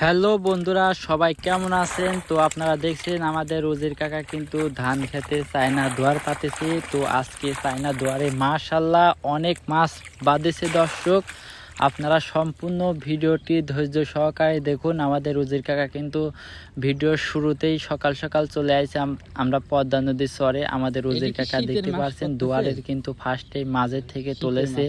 Hello বন্ধুরা সবাই কেমন আছেন? তো আপনারা দেখছেন আমাদের রোজির কাকা কিন্তু ধান খেতে চায়না দোয়ার পাতেছে। তো আজকে চায়না দোয়ারে মাশাল্লাহ অনেক মাছ বাঁধেছে দর্শক। আপনারা সম্পূর্ণ ভিডিওটি ধৈর্য সহকারে দেখুন। আমাদের রোজির কাকা কিন্তু ভিডিওর শুরুতেই সকাল সকাল চলে আসছে আমরা পদ্মা নদীর চরে আমাদের রোজির কাকা দেখতে পাচ্ছেন? দুয়ারের কিন্তু ফার্স্টে মাঝের থেকে তুলেছে?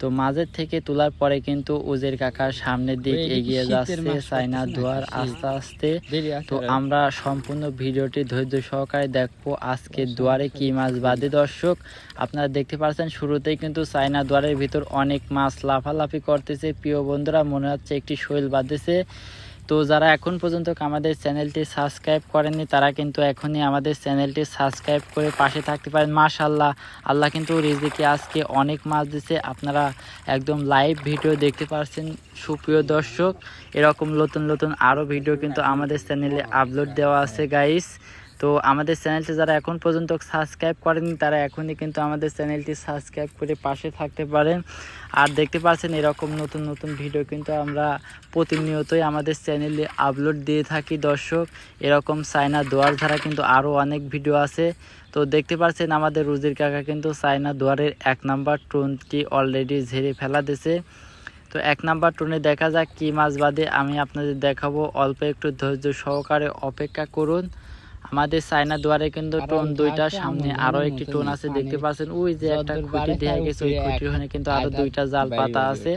তো মাঝের থেকে তোলার পরে কিন্তু উজের কাকার সামনের দিক এগিয়ে যাচ্ছে চাইনা দুয়ার আস্তে আস্তে। তো আমরা সম্পূর্ণ ভিডিওটি ধৈর্য সহকারে দেখব আজকে দুয়ারে কি মাছ বাদে দর্শক? আপনারা দেখতে পাচ্ছেন শুরুতেই কিন্তু চাইনা দুয়ারের ভিতর অনেক মাছ লাফালাফি করতেছে। প্রিয় বন্ধুরা মনে হচ্ছে একটি শৈল বাঁধেছে। তো যারা এখন পর্যন্ত আমাদের চ্যানেলটি সাবস্ক্রাইব করেননি, তারা কিন্তু এখনই আমাদের চ্যানেলটি সাবস্ক্রাইব করে পাশে থাকতে পারেন। মাশাল্লাহ আল্লাহ কিন্তু রিজিকে আজকে অনেক মাছ দিছে। আপনারা একদম লাইভ ভিডিও দেখতে পাচ্ছেন সুপ্রিয় দর্শক, এরকম নতুন নতুন আরও ভিডিও কিন্তু আমাদের চ্যানেলে আপলোড দেওয়া আছে গাইস তো আমাদের চ্যানেলটি যারা এখন পর্যন্ত সাবস্ক্রাইব করেনি তারা এখনই কিন্তু আমাদের চ্যানেলটি সাবস্ক্রাইব করে পাশে থাকতে পারেন। আর দেখতে পাচ্ছেন এরকম নতুন নতুন ভিডিও কিন্তু আমরা প্রতিনিয়তই আমাদের চ্যানেলে আপলোড দিয়ে থাকি, দর্শক। এরকম চায়না দোয়ার ধারা কিন্তু আরও অনেক ভিডিও আছে। তো দেখতে পাচ্ছেন আমাদের রুজির কাকা কিন্তু চায়না দুয়ারের এক নাম্বার ট্রোনটি অলরেডি ঝেড়ে ফেলা দিছে তো এক নাম্বার ট্রোনে দেখা যাক কী মাছ বাদে আমি আপনাদের দেখাবো। অল্প একটু ধৈর্য সহকারে অপেক্ষা করুন। আমাদের চায়না দুয়ারে কিন্তু টোন দুইটা সামনে আরও একটি টোন আছে দেখতে পাচ্ছেন। ওই যে একটা খুঁটি তার গেছে ওই খুঁটির ওখানে কিন্তু আরও দুইটা জাল পাতা আছে।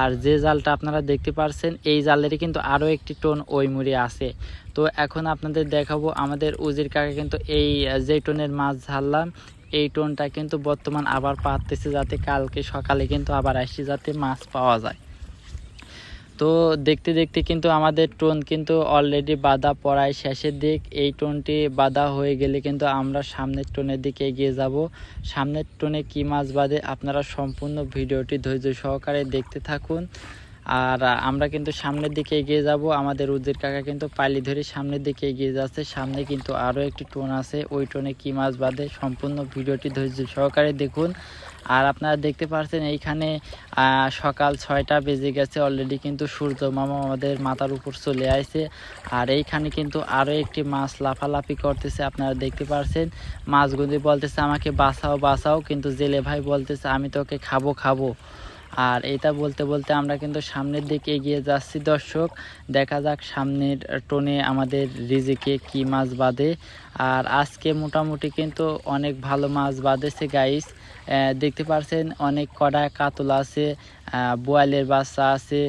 আর যে জালটা আপনারা দেখতে পাচ্ছেন এই জালেরই কিন্তু আরও একটি টোন ওই মুড়ে আছে। তো এখন আপনাদের দেখাবো আমাদের উজির কাকা কিন্তু এই যে টোনের মাছ ঝাড়লাম এই টোনটা কিন্তু বর্তমান আবার পাততেছে যাতে কালকে সকালে কিন্তু আবার আসি যাতে মাছ পাওয়া যায়। তো দেখতে দেখতে কিন্তু আমাদের টোন কিন্তু অলরেডি বাধা পড়ায়। শেষের দিক এই টোনটি বাধা হয়ে গেলে কিন্তু আমরা সামনের টোনের দিকে এগিয়ে যাব। সামনের টোনে কী মাছ বাঁধে আপনারা সম্পূর্ণ ভিডিওটি ধৈর্য সহকারে দেখতে থাকুন। আর আমরা কিন্তু সামনের দিকে এগিয়ে যাব। আমাদের উজ্জির কাকা কিন্তু পালি ধরে সামনের দিকে এগিয়ে যাচ্ছে। সামনে কিন্তু আরও একটি টোন আছে। ওই টোনে কী মাছ বাঁধে সম্পূর্ণ ভিডিওটি ধৈর্য সহকারে দেখুন। আর আপনারা দেখতে পাচ্ছেন এইখানে সকাল ছয়টা বেজে গেছে। অলরেডি কিন্তু সূর্য মামা আমাদের মাথার উপর চলে আসছে আর এইখানে কিন্তু আরও একটি মাছ লাফালাফি করতেছে, আপনারা দেখতে পাচ্ছেন মাছগুলি বলতেছে আমাকে বাঁচাও বাঁচাও। কিন্তু জেলে ভাই বলতেছে, আমি তোকে খাব খাব। আর এটা বলতে বলতে আমরা কিন্তু সামনের দিকে এগিয়ে যাচ্ছি, দর্শক। দেখা যাক সামনের টোনে আমাদের রিজিকে কি মাছ বাঁধে। আর আজকে মোটামুটি কিন্তু অনেক ভালো মাছ বাঁধেছে গাইস দেখতে পারছেন, অনেক কড়া কাতলা আছে। বোয়ালের বাচ্চা আছে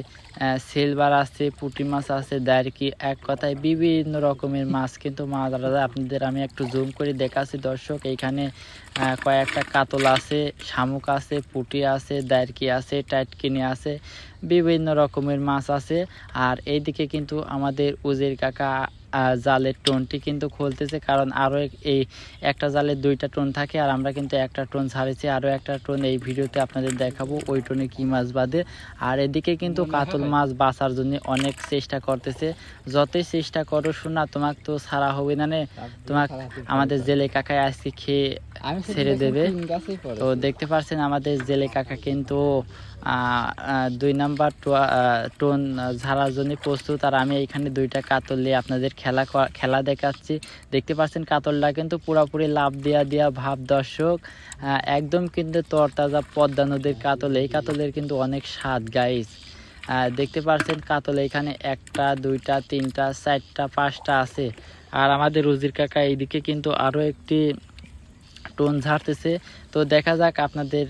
সিলভার আছে, পুঁটি মাছ আছে, দাঁড়কি এক কথায় বিভিন্ন রকমের মাছ। কিন্তু মাছ আপনাদের আমি একটু জুম করে দেখাচ্ছি দর্শক, এইখানে কয়েকটা কাতল আছে, শামুক আছে, পুঁটি আছে, দাঁড়কি আছে, টাইটকিনি আছে, বিভিন্ন রকমের মাছ আছে। আর এইদিকে কিন্তু আমাদের উজির কাকা জালের টোনটি কিন্তু খুলতেছে কারণ আরও এই একটা জালে দুইটা টোন থাকে আর আমরা কিন্তু একটা টোন ছাড়েছি আরও একটা টোন এই ভিডিওতে আপনাদের দেখাবো ওই টোনে কী মাছ বাঁধে। আর এদিকে কিন্তু কাতল মাছ বাঁচার জন্য অনেক চেষ্টা করতেছে। যতই চেষ্টা করো শোনা তোমাকে তো ছাড়া হবে না নে? তোমাক আমাদের জেলে কাকায় আজকে খেয়ে ছেড়ে দেবে। তো দেখতে পাচ্ছেন আমাদের জেলে কাকা কিন্তু দুই নাম্বার টোন ঝাড়ার জন্য প্রস্তুত আর আমি এইখানে দুইটা কাতল নিয়ে আপনাদের খেলা খেলা দেখাচ্ছি। দেখতে পাচ্ছেন কাতলটা কিন্তু পুরোপুরি লাভ দেওয়া দেওয়া ভাব দর্শক। একদম কিন্তু তরতাজা পদ্মা নদীর কাতল। এই কাতলের কিন্তু অনেক স্বাদ গাইস দেখতে পাচ্ছেন কাতল এখানে একটা, দুইটা, তিনটা, চারটা, পাঁচটা আছে। আর আমাদের রুজির কাকা এইদিকে কিন্তু আরও একটি টোন ঝাড়তেছে। তো দেখা যাক আপনাদের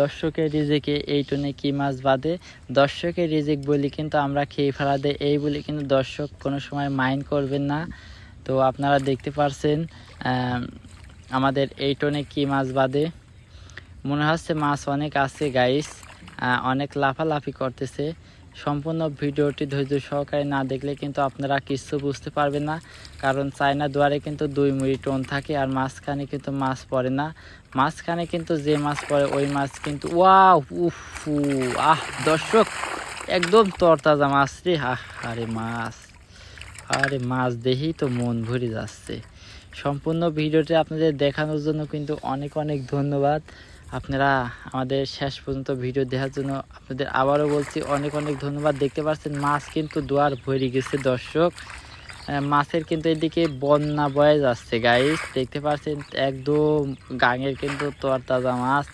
দর্শকের রিজেকে এই টোনে কি মাছ বাঁধে। দর্শকের রিজেক বলি কিন্তু আমরা খেয়ে ফেলা দেয়, এই বলি কিন্তু দর্শক কোনো সময় মাইন্ড করবেন না। তো আপনারা দেখতে পারছেন আমাদের এই টোনে কি মাছ বাঁধে। মনে হচ্ছে মাছ অনেক আছে গাইস অনেক লাফালাফি করতেছে। সম্পূর্ণ ভিডিওটি ধৈর্য সহকারে না দেখলে কিন্তু আপনারা কিছু বুঝতে পারবেন না। কারণ চায়না দুয়ারে কিন্তু দুই মুড়ি টোন থাকে আর মাঝখানে কিন্তু মাছ পড়ে না। মাঝখানে কিন্তু যে মাছ পড়ে, ওই মাছ কিন্তু ওয়া উফ আহ, দর্শক, একদম তরতাজা মাছ রে। আহ, আরে মাছ আরে মাছ দেখেই তো মন ভরে যাচ্ছে। সম্পূর্ণ ভিডিওটি আপনাদের দেখানোর জন্য কিন্তু অনেক অনেক ধন্যবাদ। আপনারা আমাদের শেষ পর্যন্ত ভিডিও দেখার জন্য আপনাদের আবারও বলছি, অনেক অনেক ধন্যবাদ। দেখতে পাচ্ছেন, মাছ কিন্তু দুয়ার ভরে গেছে দর্শক। মাছের কিন্তু এদিকে বন্যা বয়ে যাচ্ছে গাইস দেখতে পাচ্ছেন, একদম গাঙের কিন্তু তরতাজা মাছ।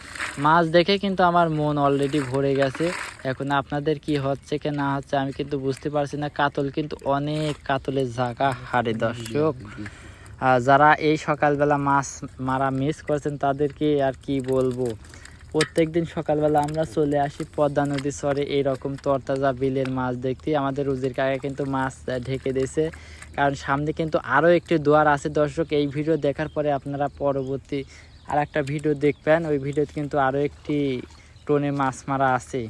মাছ দেখে কিন্তু আমার মন অলরেডি ভরে গেছে। এখন আপনাদের কি হচ্ছে, কি না হচ্ছে, আমি কিন্তু বুঝতে পারছি না। কাতল কিন্তু অনেক কাতলের জায়গা হারে দর্শক। যারা এই সকালবেলা মাছ মারা মিস করছেন তাদেরকে আর কি বলব? প্রত্যেক দিন সকালবেলা আমরা চলে আসি পদ্মা নদী চরে এইরকম তরতাজা বিলের মাছ দেখতে। আমাদের রুজির কাকা কিন্তু মাছ ঢেকে দিয়েছে। কারণ সামনে কিন্তু আরও একটি দুয়ার আছে। দর্শক, এই ভিডিও দেখার পরে আপনারা পরবর্তী আর একটা ভিডিও দেখবেন। ওই ভিডিওতে কিন্তু আরও একটি টোনে মাছ মারা আছে।